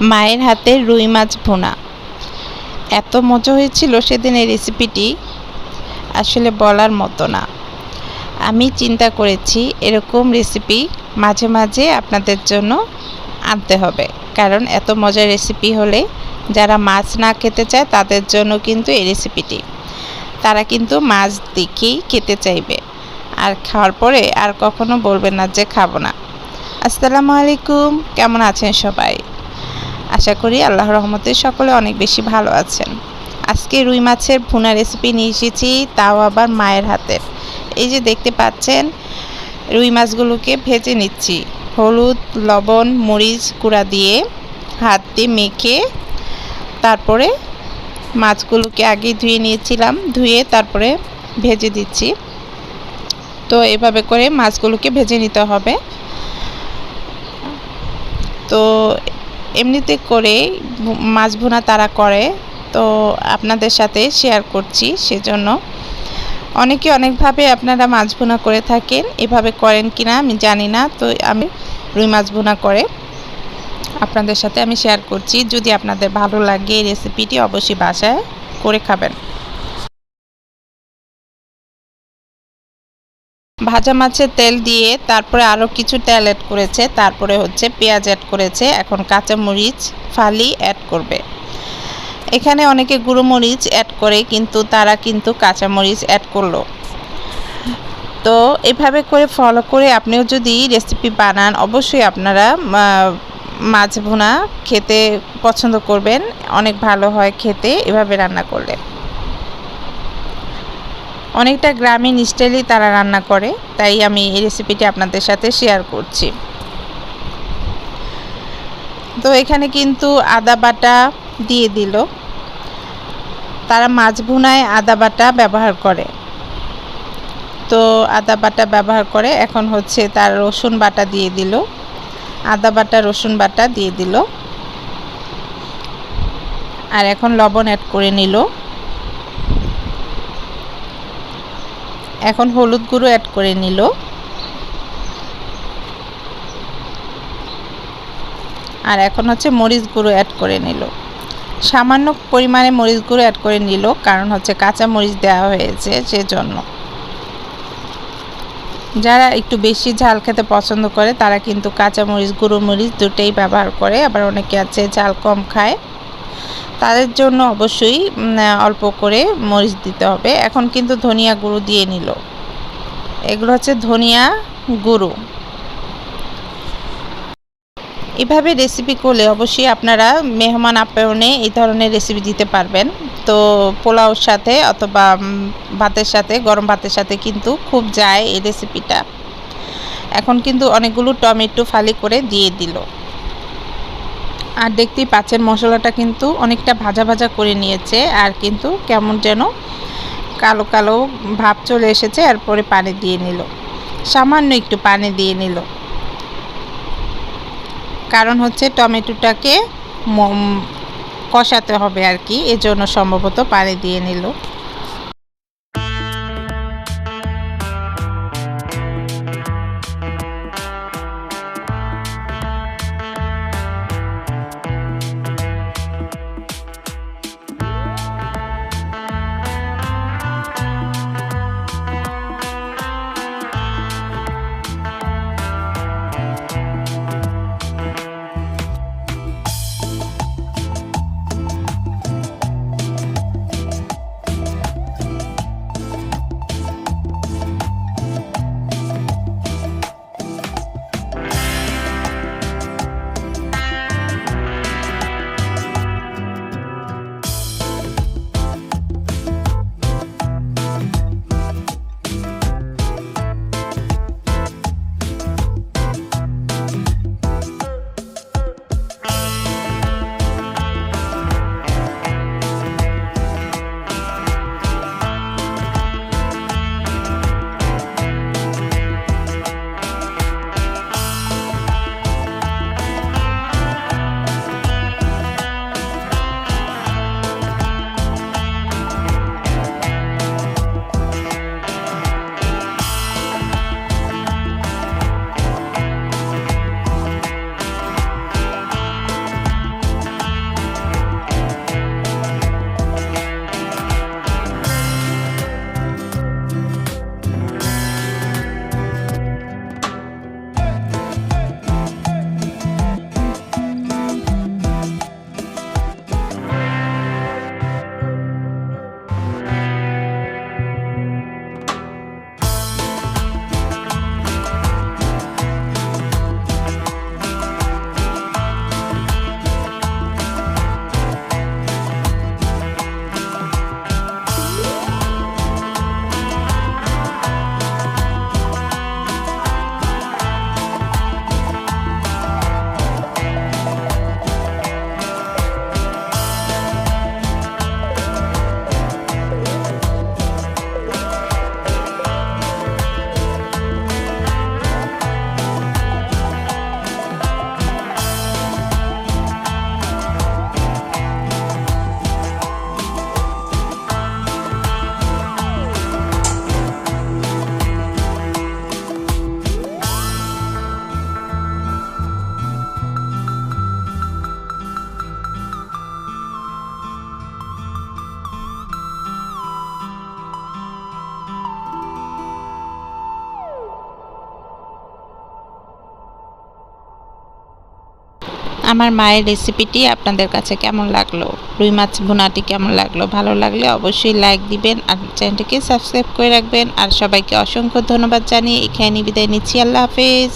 মায়ের হাতে রুই মাছ ভুনা। এত মজা হয়েছিল সেদিন এই রেসিপিটি আসলে বলার মতো না। আমি চিন্তা করেছি এরকম রেসিপি মাঝে মাঝে আপনাদের জন্য আনতে হবে। কারণ এত মজার রেসিপি হলে যারা মাছ না খেতে চায় তাদের জন্য কিন্তু এই রেসিপিটি তারা কিন্তু মাছ দেখেই খেতে চাইবে। আর খাওয়ার পরে আর কখনো বলবেন না যে খাব না। আসসালামু আলাইকুম, কেমন আছেন সবাই? আশা করি আল্লাহ রহমতে সকলে অনেক বেশি ভালো আছেন। আজকে রুই মাছের ভুনা রেসিপি নিয়ে এসেছি, তাও আবার মায়ের হাতের এই যে দেখতে পাচ্ছেন, রুই মাছগুলোকে ভেজে নিচ্ছি। হলুদ, লবণ, মরিচ গুঁড়া দিয়ে হাত দিয়ে মেখে তারপরে মাছগুলোকে আগে ধুয়ে নিয়েছিলাম, ধুয়ে তারপরে ভেজে দিচ্ছি। তো এভাবে করে মাছগুলোকে ভেজে নিতে হবে। তো এমনিতে করে মাছ ভুনা তারা করে, তো আপনাদের সাথে শেয়ার করছি সেজন্য। অনেকে অনেকভাবে আপনারা মাছ ভুনা করে থাকেন, এভাবে করেন কি না আমি জানি না, তো আমি রুই মাছ ভুনা করে আপনাদের সাথে আমি শেয়ার করছি। যদি আপনাদের ভালো লাগে এই রেসিপিটি অবশ্যই বাসায় করে খাবেন। ভাজা মাছের তেল দিয়ে তারপরে আরও কিছু তেল অ্যাড করেছে, তারপরে হচ্ছে পেঁয়াজ অ্যাড করেছে, এখন কাঁচা মরিচ ফালি অ্যাড করবে। এখানে অনেকে গুঁড়ো মরিচ অ্যাড করে, কিন্তু তারা কিন্তু কাঁচা মরিচ অ্যাড করল। তো এভাবে করে ফলো করে আপনিও যদি রেসিপি বানান, অবশ্যই আপনারা মাছ ভুনা খেতে পছন্দ করবেন। অনেক ভালো হয় খেতে, এভাবে রান্না করলে। অনেকটা গ্রামীণ স্টাইলেই তারা রান্না করে, তাই আমি এই রেসিপিটি আপনাদের সাথে শেয়ার করছি। তো এখানে কিন্তু আদা বাটা দিয়ে দিল। তারা মাছ ভুনায় আদা বাটা ব্যবহার করে। তো আদা বাটা ব্যবহার করে এখন হচ্ছে তার রসুন বাটা দিয়ে দিল। আদা বাটা, রসুন বাটা দিয়ে দিল। আর এখন লবণ অ্যাড করে নিল। এখন হলুদ গুঁড়ো অ্যাড করে নিল। আর এখন হচ্ছে মরিচ গুঁড়ো অ্যাড করে নিল। সামান্য পরিমাণে মরিচ গুঁড়ো অ্যাড করে নিল, কারণ হচ্ছে কাঁচা মরিচ দেওয়া হয়েছে সেজন্য। যারা একটু বেশি ঝাল খেতে পছন্দ করে, তারা কিন্তু কাঁচা মরিচ, গুঁড়ো মরিচ দুটোই ব্যবহার করে। আবার অনেকে আছে ঝাল কম খায়। তাদের জন্য অবশ্যই অল্প করে মরিচ দিতে হবে। এখন কিন্তু ধনিয়া গুঁড়ো দিয়ে নিল। এগুলো হচ্ছে ধনিয়া গুঁড়ো। এভাবে রেসিপি করলে অবশ্যই আপনারা মেহমান আপ্যায়নে এই ধরনের রেসিপি দিতে পারবেন। তো পোলাওর সাথে অথবা ভাতের সাথে, গরম ভাতের সাথে কিন্তু খুব যায় এই রেসিপিটা এখন কিন্তু অনেকগুলো টমেটো ফালি করে দিয়ে দিল। আর দেখতেই পাচ্ছেন, মশলাটা কিন্তু অনেকটা ভাজা ভাজা করে নিয়েছে আর কিন্তু কেমন যেন কালো কালো ভাব চলে এসেছে, এরপরে পানি দিয়ে নিল। সামান্য একটু পানি দিয়ে নিল। কারণ হচ্ছে টমেটোটাকে কষাতে হবে আর কি, এজন্য সম্ভবত পানি দিয়ে নিল। আমার মায়ের রেসিপিটি আপনাদের কাছে কেমন লাগল? রুই মাছ ভুনাটি কেমন লাগল? ভালো লাগলে অবশ্যই লাইক দিবেন আর চ্যানেলটিকে সাবস্ক্রাইব করে রাখবেন। আর সবাইকে অসংখ্য ধন্যবাদ জানিয়ে এখানে বিদায় নিচ্ছি। আল্লাহ হাফেজ।